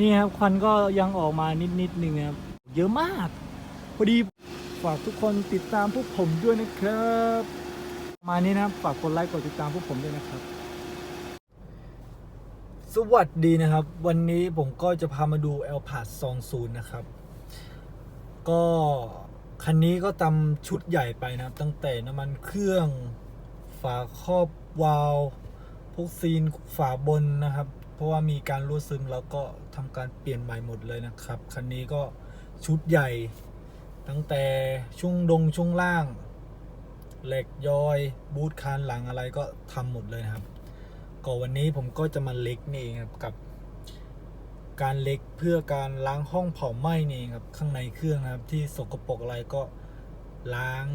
นี่ครับควันก็ยังออกมานิดนิดๆนึงครับ เยอะมากพอดีฝากทุกคนติดตามพวกผมด้วยนะครับมานี้นะครับฝากกดไลค์กดติดตามพวกผมด้วยนะครับ สวัสดีนะครับ วันนี้ผมก็จะพามาดู l p a d 20นนะครับ ก็คันนี้ก็ตำชุดใหญ่ไปนะครับ ตั้งแต่น้ำมันเครื่องฝาครอบวาล์วพวกซีนฝาบนนะครับ เพราะว่ามีการรั่วซึมแล้วก็ทำการเปลี่ยนใหม่หมดเลยนะครับ คันนี้ก็ชุดใหญ่ ตั้งแต่ช่วงดงช่วงล่าง เหล็กยอย บูทคานหลังอะไรก็ทำหมดเลยนะครับก็วันนี้ผมก็จะมาเล็กนี่เองครับกับ การเล็กเพื่อการล้างห้องเผาไหม้นี่เองครับข้างในเครื่องนะครับ ที่สกปรกอะไรก็ล้าง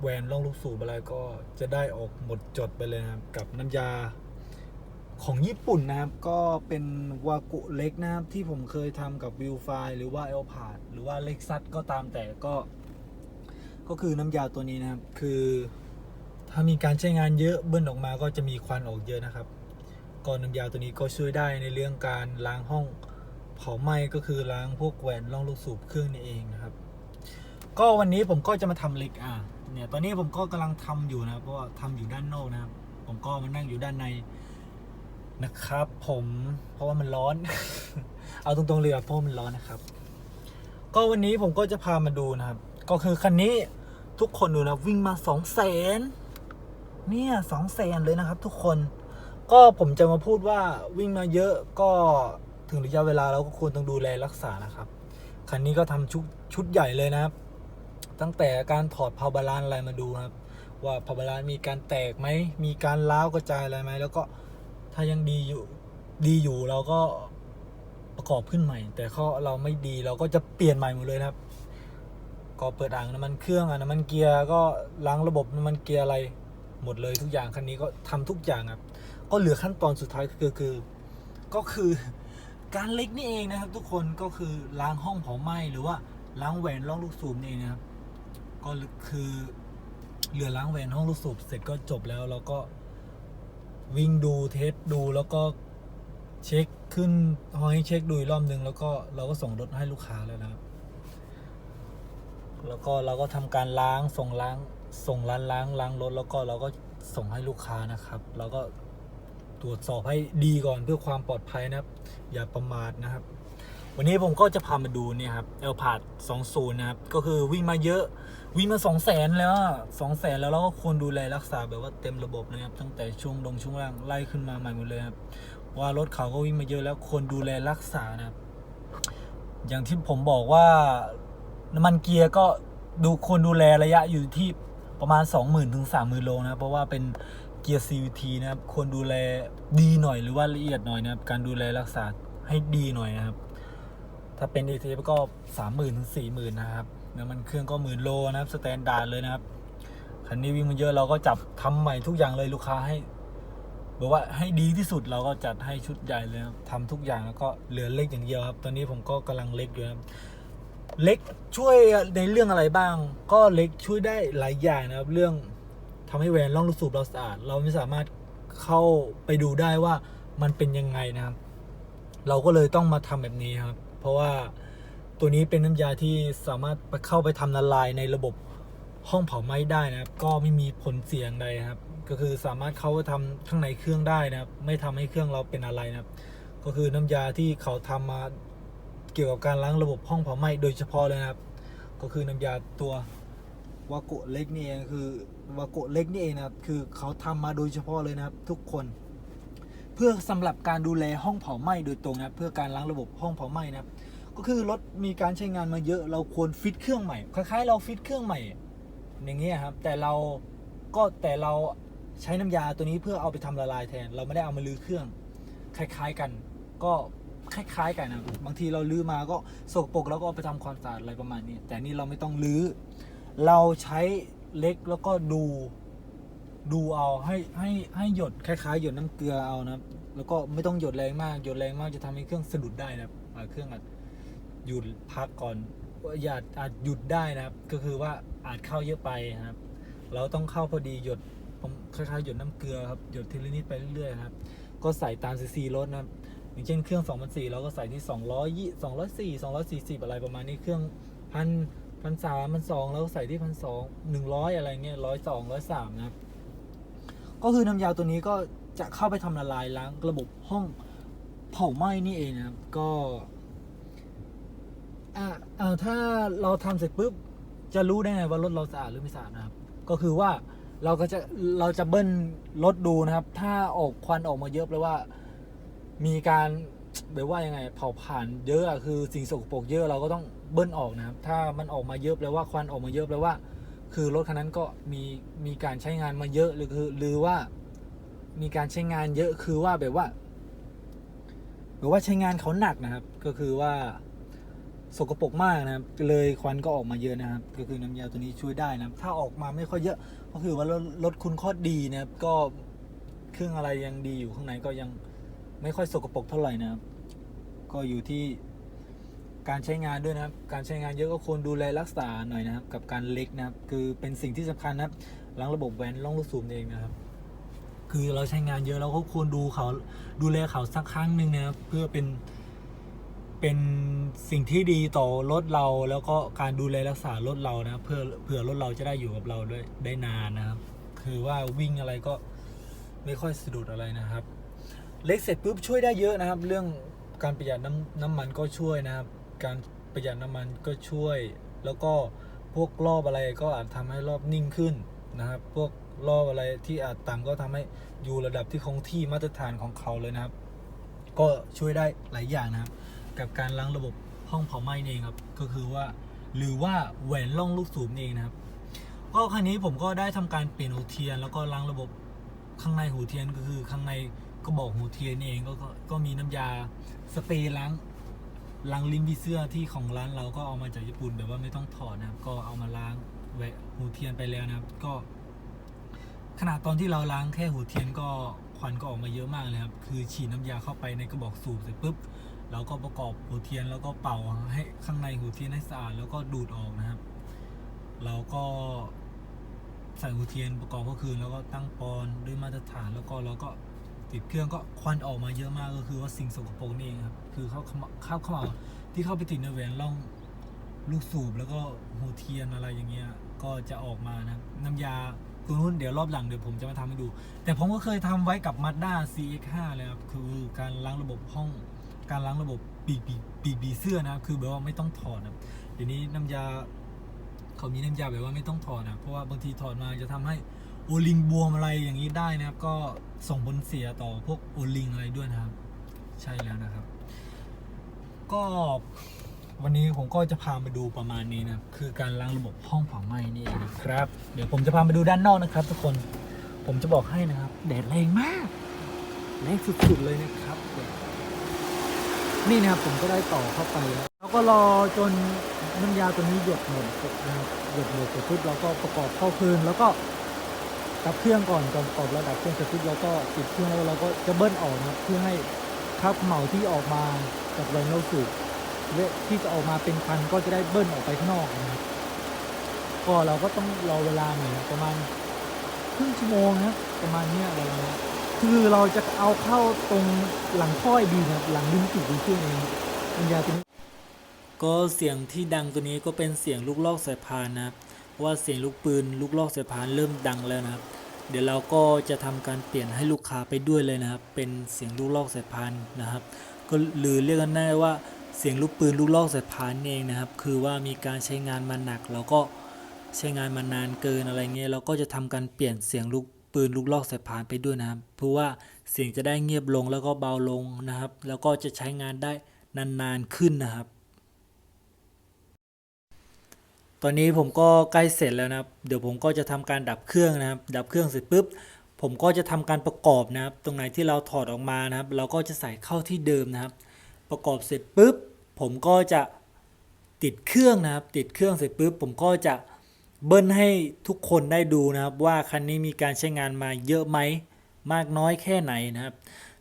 แหวนร่องลูกสูบอะไรก็จะได้ออกหมดจดไปเลยนะครับ กับน้ำยา ของญี่ปุ่นนะครับ ก็เป็นวากุเล็กนะครับ ที่ผมเคยทำกับวิวไฟหรือว่าเอลพาดหรือว่าเล็กซัสก็ตามแต่ก็ ก็คือน้ำยาตัวนี้นะครับ คือ ถ้ามีการใช้งานเยอะเบิ้ลออกมาก็จะมีควันออกเยอะนะครับก็น้ำยาตัวนี้ก็ช่วยได้ในเรื่องการล้างห้องเผาไหม้ก็คือล้างพวกแหวนร่องลูกสูบเครื่องนี่เองนะครับ ก็วันนี้ผมก็จะมาทำเล็กอะเนี่ยตอนนี้ผมก็กำลังทำอยู่นะครับเพราะว่าทำอยู่ด้านนอกนะครับ ผมก็มานั่งอยู่ด้านใน นะครับ ผมเพราะว่ามันร้อน เอาตรงๆเลยเพราะมันร้อนนะครับ ก็วันนี้ผมก็จะพามาดูนะครับ ก็คือคันนี้ทุกคนดูนะวิ่งมาสองแสนเนี่ยสองแสนเลยนะครับ ทุกคนก็ผมจะมาพูดว่าวิ่งมาเยอะก็ถึงระยะเวลาเราก็ควรต้องดูแลรักษานะครับ คันนี้ก็ทำชุดชุดใหญ่เลยนะครับ ตั้งแต่การถอดพาวบาลานอะไรมาดูครับ ว่าพาวบาลานมีการแตกไหมมีการล้าวกระจายอะไรไหมแล้วก็ ถ้ายังดีอยู่ ดีอยู่เราก็ประกอบขึ้นใหม่ แต่เขาเราไม่ดีเราก็จะเปลี่ยนใหม่หมดเลยครับ ก็เปิดอ่างน้ำมันเครื่องอะน้ำมันเกียร์ก็ล้างระบบน้ำมันเกียร์อะไรหมดเลยทุกอย่างคันนี้ก็ทำทุกอย่างครับ ก็เหลือขั้นตอนสุดท้ายคือคือ ก็คือการเล็กนี่เองนะครับ ทุกคนก็คือล้างห้องเผาไหม้หรือว่าล้างแหวนร่องลูกสูบนี่นะครับ ก็คือเหลือล้างแหวนห้องลูกสูบเสร็จก็จบแล้วเราก็ วิ่งดูเทสดูแล้วก็เช็คขึ้นห้อยเช็คดูอีกรอบหนึ่งแล้วก็เราก็ส่งรถให้ลูกค้าแล้วนะครับ แล้วก็เราก็ทำการล้างส่งล้างส่งร้านล้างล้างรถแล้วก็เราก็ส่งให้ลูกค้านะครับเราก็ตรวจสอบให้ดีก่อนเพื่อความปลอดภัยนะครับ อย่าประมาทนะครับ วันนี้ผมก็จะพามาดูเนี่ยครับเอลพาด20 นะครับ ก็คือวิ่งมาเยอะ วิ่งมา 2 0 0แสนแล้วสองแสนแล้วเราก็ควรดูแลรักษาแบบว่าเต็มระบบนะครับ ตั้งแต่ช่วงดงช่วงล่างไล่ขึ้นมาใหม่หมดเลยครับ ว่ารถเขาก็วิ่งมาเยอะแล้วควรดูแลรักษานะครับ อย่างที่ผมบอกว่าน้ำมันเกียร์ก็ดูควรดูแลระยะอยู่ที่ประมาณ 20,000ถึง30,000โลนะเพราะว่าเป็นเกียร์ CVT นะครับควรดูแลดีหน่อยหรือว่าละเอียดหน่อยนะครับ การดูแลรักษาให้ดีหน่อยนะครับ ถ้าเป็น AT ก็30,000ถึง40,000นนะครับน้ำมันเครื่องก็หมื่นโลนะครับสแตนดาร์ดเลยนะครับคันนี้วิ่งมาเยอะเราก็จับทำใหม่ทุกอย่างเลยลูกค้าให้บอกว่าให้ดีที่สุดเราก็จัดให้ชุดใหญ่เลยครับทำทุกอย่างแล้วก็เหลือเล็กอย่างเดียวครับ ตอนนี้ผมก็กำลังเล็กอยู่ครับเล็กช่วยในเรื่องอะไรบ้าง ก็เล็กช่วยได้หลายอย่างนะครับ เรื่องทำให้แหวนร่องลูสูบเราสะอาด เราไม่สามารถเข้าไปดูได้ว่ามันเป็นยังไงนะครับ เราก็เลยต้องมาทำแบบนี้ครับ เพราะว่าตัวนี้เป็นน้ำยาที่สามารถไปเข้าไปทำละลายในระบบห้องเผาไหม้ได้นะครับ ก็ไม่มีผลเสียงใดนะครับ ก็คือสามารถเข้าไปทำข้างในเครื่องได้นะครับ ไม่ทำให้เครื่องเราเป็นอะไรนะครับ ก็คือน้ำยาที่เขาทำมาเกี่ยวกับการล้างระบบห้องเผาไหม้โดยเฉพาะเลยนะครับ ก็คือน้ำยาตัววาโกะเล็กนี่เองคือวาโกะเล็กนี่เองนะครับ คือเขาทำมาโดยเฉพาะเลยนะครับ ทุกคน พื่อสำหรับการดูแลห้องเผาไหม้โดยตรงนะเพื่อการล้างระบบห้องเผาไหม้นะก็คือรถมีการใช้งานมาเยอะเราควรฟิตเครื่องใหม่คล้ายๆ เราฟิตเครื่องใหม่ อย่างเงี้ยครับ แต่เราก็แต่เราใช้น้ำยาตัวนี้เพื่อเอาไปทำละลายแทน เราไม่ได้เอามาลื้อเครื่อง คล้ายๆกัน ก็คล้ายๆกันนะบางทีเราลื้อมาก็สกปรกแล้วก็เอาไปทำความสะอาดอะไรประมาณนี้ แต่นี่เราไม่ต้องลื้อ เราใช้เล็กแล้วก็ดู ดูเอาให้ให้ให้หยดคล้ายๆ หยดน้ำเกลือเอานะครับ แล้วก็ไม่ต้องหยดแรงมาก หยดแรงมากจะทำให้เครื่องสะดุดได้นะครับเครื่องอาจหยุดพักก่อนอย่าอาจหยุดได้นะครับ ก็คือว่าอาจเข้าเยอะไปนะครับ เราต้องเข้าพอดีหยดผมคล้ายๆหยดน้ำเกลือครับหยดทีละนิดไปเรื่อยๆนะครับ ก็ใส่ตามซีซีรถนะครับอย่างเช่นเครื่อง2,400เราก็ใส่ที่200 204 240 อะไรประมาณนี้เครื่องพันพันสามพันสองเราก็ใส่ที่พันสองหนึ่งร้อยอะไรเงี้ยร้อยสองร้อยสามนะครับ ก็คือน้ำยาตัวนี้ก็จะเข้าไปทำละลายล้างระบบห้องเผาไหม้นี่เองนะครับ ก็อ่าอ่าถ้าเราทำเสร็จปุ๊บจะรู้ได้ไงว่ารถเราสะอาดหรือไม่สะอาดนะครับ ก็คือว่าเราก็จะเราจะเบิ้ลรถดูนะครับ ถ้าออกควันออกมาเยอะแปลว่า มีการแบบว่ายังไงเผาผ่านเยอะอะคือสิ่งสกปรกเยอะเราก็ต้องเบิ้ลออกนะครับ ถ้ามันออกมาเยอะแปลว่าควันออกมาเยอะแปลว่า คือรถคันนั้นก็มีมีการใช้งานมาเยอะหรือคือหรือว่ามีการใช้งานเยอะคือว่าแบบว่าแบบว่าใช้งานเขาหนักนะครับ ก็คือว่าสกปรกมากนะครับ เลยควันก็ออกมาเยอะนะครับ ก็คือน้ำยาตัวนี้ช่วยได้นะครับ ถ้าออกมาไม่ค่อยเยอะ ก็คือว่ารถรถคุณโคตรดีนะครับ ก็เครื่องอะไรยังดีอยู่ข้างในก็ยังไม่ค่อยสกปรกเท่าไหร่นะครับ ก็อยู่ที่ การใช้งานด้วยนะครับ การใช้งานเยอะก็ควรดูแลรักษาหน่อยนะครับ กับการเล็กนะครับ คือเป็นสิ่งที่สำคัญนะครับล้างระบบแวนล่องลูกสูบเองนะครับ คือเราใช้งานเยอะเราก็ควรดูเขาดูแลเขาสักครั้งหนึ่งนะครับ เพื่อเป็นเป็นสิ่งที่ดีต่อรถเราแล้วก็การดูแลรักษารถเรานะเพื่อเผื่อรถเราจะได้อยู่กับเราด้วยได้นานนะครับ คือว่าวิ่งอะไรก็ไม่ค่อยสะดุดอะไรนะครับ เล็กเสร็จปุ๊บช่วยได้เยอะนะครับ เรื่องการประหยัดน้ำน้ำมันก็ช่วยนะครับ การประหยัดน้ำมันก็ช่วย แล้วก็พวกรอบอะไรก็อาจทำให้รอบนิ่งขึ้นนะครับ พวกรอบอะไรที่อาจต่ำก็ทำให้อยู่ระดับที่คงที่มาตรฐานของเขาเลยนะครับ ก็ช่วยได้หลายอย่างนะครับ กับการล้างระบบห้องเผาไหม้นี่เองครับ ก็คือว่า หรือว่าแหวนล่องลูกสูบนี่เองนะครับ ก็ครั้นี้ผมก็ได้ทำการเปลี่ยนหูเทียน แล้วก็ล้างระบบข้างในหูเทียนก็คือข้างในกระบอกหูเทียนเองก็ก็ก็มีน้ำยาสเปรย์ล้าง ล้างลิ้นผีเสื้อที่ของร้านเราก็เอามาจากญี่ปุ่นแบบว่าไม่ต้องถอดนะครับ ก็เอามาล้างแหวะหูเทียนไปแล้วนะครับ ก็ ขนาดตอนที่เราล้างแค่หูเทียนก็ควันก็ออกมาเยอะมากเลยครับ คือฉีดน้ำยาเข้าไปในกระบอกสูบเสร็จปุ๊บเราก็ประกอบหูเทียนแล้วก็เป่าให้ข้างในหูเทียนให้สะอาดแล้วก็ดูดออกนะครับ เราก็ใส่หูเทียนประกอบก็คือแล้วก็ตั้งปอนด้วยมาตรฐานแล้วก็เราก็ ติดเครื่องก็ควันออกมาเยอะมากก็คือว่าสิ่งสกปรกนี่เองครับคือเขาเข้าเข้ามาที่เข้าไปติดในแหวนร่องลูกสูบแล้วก็หูเทียนอะไรอย่างเงี้ยก็จะออกมานะน้ำยาตัวนู้นเดี๋ยวรอบหลังเดี๋ยวผมจะมาทำให้ดู แต่ผมก็เคยทำไว้กับ Mazda CX5 เลยครับคือการล้างระบบห้อง การล้างระบบปีปีปีกบีเสื้อนะครับคือแบบว่าไม่ต้องถอดนะครับเดี๋ยวนี้น้ำยาเขามีน้ำยาแบบว่าไม่ต้องถอดนะเพราะว่าบางทีถอดมาจะทำให้ โอลิงบวมอะไรอย่างนี้ได้นะครับ ก็ส่งผลเสียต่อพวกโอลิงอะไรด้วยนะครับ ใช่แล้วนะครับ ก็วันนี้ผมก็จะพามาดูประมาณนี้นะคือการล้างระบบห้องเผาไหม้นี่นะครับ เดี๋ยวผมจะพามาดูด้านนอกนะครับ ทุกคนผมจะบอกให้นะครับแดดแรงมากแรงสุดๆเลยนะครับ นี่นะครับผมก็ได้ต่อเข้าไปแล้วแล้วก็รอจนน้ำยาตัวนี้หยดหมดนะครับหยดหมดเสร็จปุ๊บเราก็ประกอบเข้าคืนแล้วก็ ดับเครื่องก่อนก่อนประกอบแล้วดับเครื่องเสร็จปุ๊บเราก็ปิดเครื่องแล้วเราก็จะเบิ้ลออกนะครับเพื่อให้คราบเหมาที่ออกมาจากแรงโน้สูบเวที่จะออกมาเป็นควันก็จะได้เบิ้ลออกไปข้างนอกนะครับก็เราก็ต้องรอเวลาหน่อยนะประมาณครึ่งชั่วโมงนะประมาณเนี้ยเราคือเราจะเอาเข้าตรงหลังค่อยดีนะครับหลังลิ้นปี่ดีขึ้นเองปัญญาตัวนี้ก็เสียงที่ดังตัวนี้ก็เป็นเสียงลูกลอกสายพานนะครับเพราะ ว่าเสียงลูกปืนลูกลอกสายพานเริ่มดังแล้วนะครับ เดี๋ยวเราก็จะทำการเปลี่ยนให้ลูกค้าไปด้วยเลยนะครับ เป็นเสียงลูกลอกสายพานนะครับ ก็หรือเรียกกันได้ว่าเสียงลูกปืนลูกลอกสายพานเองนะครับ คือว่ามีการใช้งานมาหนักแล้วก็ใช้งานมานานเกินอะไรเงี้ยเราก็จะทำการเปลี่ยนเสียงลูกปืนลูกลอกสายพานไปด้วยนะครับ เพื่อว่าเสียงจะได้เงียบลงแล้วก็เบาลงนะครับ แล้วก็จะใช้งานได้นานๆขึ้นนะครับ ตอนนี้ผมก็ใกล้เสร็จแล้วนะครับ เดี๋ยวผมก็จะทำการดับเครื่องนะครับ ดับเครื่องเสร็จปุ๊บ ผมก็จะทำการประกอบนะครับ ตรงไหนที่เราถอดออกมานะครับ เราก็จะใส่เข้าที่เดิมนะครับ ประกอบเสร็จปุ๊บ ผมก็จะติดเครื่องนะครับ ติดเครื่องเสร็จปุ๊บ ผมก็จะเบิ้ลให้ทุกคนได้ดูนะครับ ว่าคันนี้มีการใช้งานมาเยอะไหม มากน้อยแค่ไหนนะครับ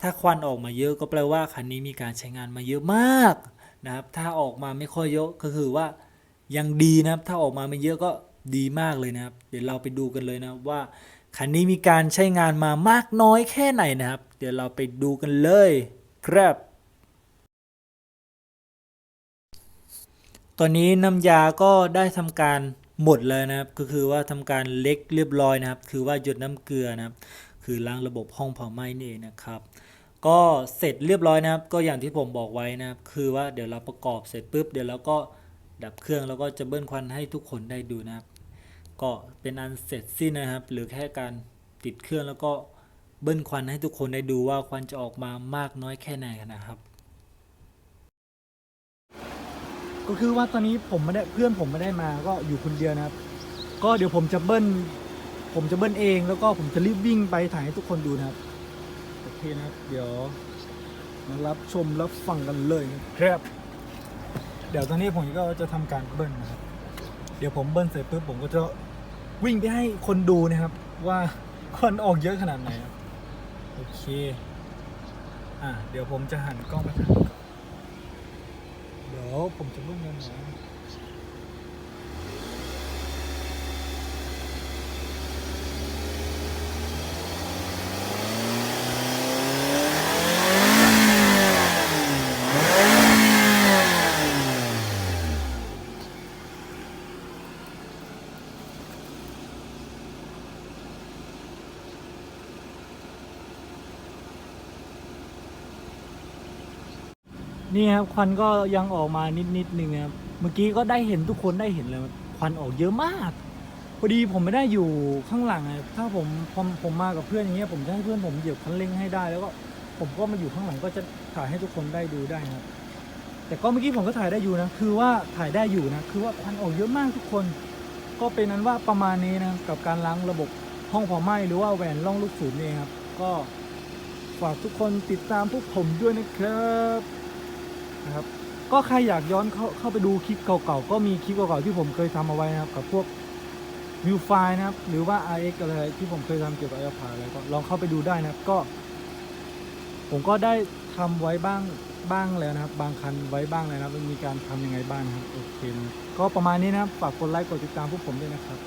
ถ้าควันออกมาเยอะก็แปลว่าคันนี้มีการใช้งานมาเยอะมากนะครับ ถ้าออกมาไม่ค่อยเยอะก็คือว่า ยังดีนะครับ ถ้าออกมาไม่เยอะก็ดีมากเลยนะครับ เดี๋ยวเราไปดูกันเลยนะว่าคันนี้มีการใช้งานมามากน้อยแค่ไหนนะครับ เดี๋ยวเราไปดูกันเลยครับ ตอนนี้น้ำยาก็ได้ทำการหมดเลยนะครับ ก็คือว่าทำการเล็กเรียบร้อยนะครับ คือว่าหยดน้ำเกลือนะครับ คือล้างระบบห้องเผาไหม้นี่นะครับ ก็เสร็จเรียบร้อยนะครับ ก็อย่างที่ผมบอกไว้นะครับ คือว่าเดี๋ยวเราประกอบเสร็จปุ๊บเดี๋ยวเราก็ ดับเครื่องแล้วก็จะเบิ้ลควันให้ทุกคนได้ดูนะครับ ก็เป็นอันเสร็จสิ้นนะครับ หรือแค่การติดเครื่องแล้วก็เบิ้ลควันให้ทุกคนได้ดูว่าควันจะออกมามากน้อยแค่ไหนนะครับ ก็คือว่าตอนนี้ผมไม่ได้เพื่อนผมไม่ได้มาก็อยู่คนเดียวนะครับ ก็เดี๋ยวผมจะเบิ้ลผมจะเบิ้ลเองแล้วก็ผมจะรีบวิ่งไปถ่ายให้ทุกคนดูนะครับโอเคนะครับ เดี๋ยวมารับชมรับฟังกันเลยนะครับ เดี๋ยวตอนนี้ผมก็จะทำการเบิ้ลนะครับ เดี๋ยวผมเบิ้ลเสร็จปุ๊บผมก็จะวิ่งไปให้คนดูนะครับ ว่าควันออกเยอะขนาดไหนครับโอเค อะเดี๋ยวผมจะหันกล้องไปทางนี้ก่อนเดี๋ยวผมจะเบิ้ลกันนะ นี่ครับควันก็ยังออกมานิดนิดๆนึงครับเมื่อกี้ก็ได้เห็นทุกคนได้เห็นเลยควันออกเยอะมากพอดีผมไม่ได้อยู่ข้างหลังไงถ้าผมผมผมมากับเพื่อนอย่างเงี้ยผมจะให้เพื่อนผมเหยียบคันเร่งให้ได้ แล้วก็ผมก็มาอยู่ข้างหลังก็จะถ่ายให้ทุกคนได้ดูได้ครับ แต่ก็เมื่อกี้ผมก็ถ่ายได้อยู่นะ คือว่าถ่ายได้อยู่นะ คือว่าควันออกเยอะมากทุกคน ก็เป็นนั้นว่าประมาณนี้นะกับการล้างระบบห้องเผาไหม้หรือว่าแหวนล่องลูกสูนี่เองครับ ก็ฝากทุกคนติดตามพวกผมด้วยนะครับ นะครับก็ใครอยากย้อนเข้าเข้าไปดูคลิปเก่าๆก็มีคลิปเก่าๆที่ผมเคยทำเอาไว้นะครับกับพวกวิวไฟนะครับหรือว่า RX อะไรที่ผมเคยทำเกี่ยวกับ a อ r อะไรก็ลองเข้าไปดูได้นะครับก็ ผมก็ได้ทำไว้บ้างบ้างแล้วนะครับ บางคันไว้บ้างแล้วนะครับมีการทำยังไงบ้างนะครับโอเคนะก็ประมาณนี้นะครับฝากกดไลค์กดติดตามพวกผมด้วยนะครับ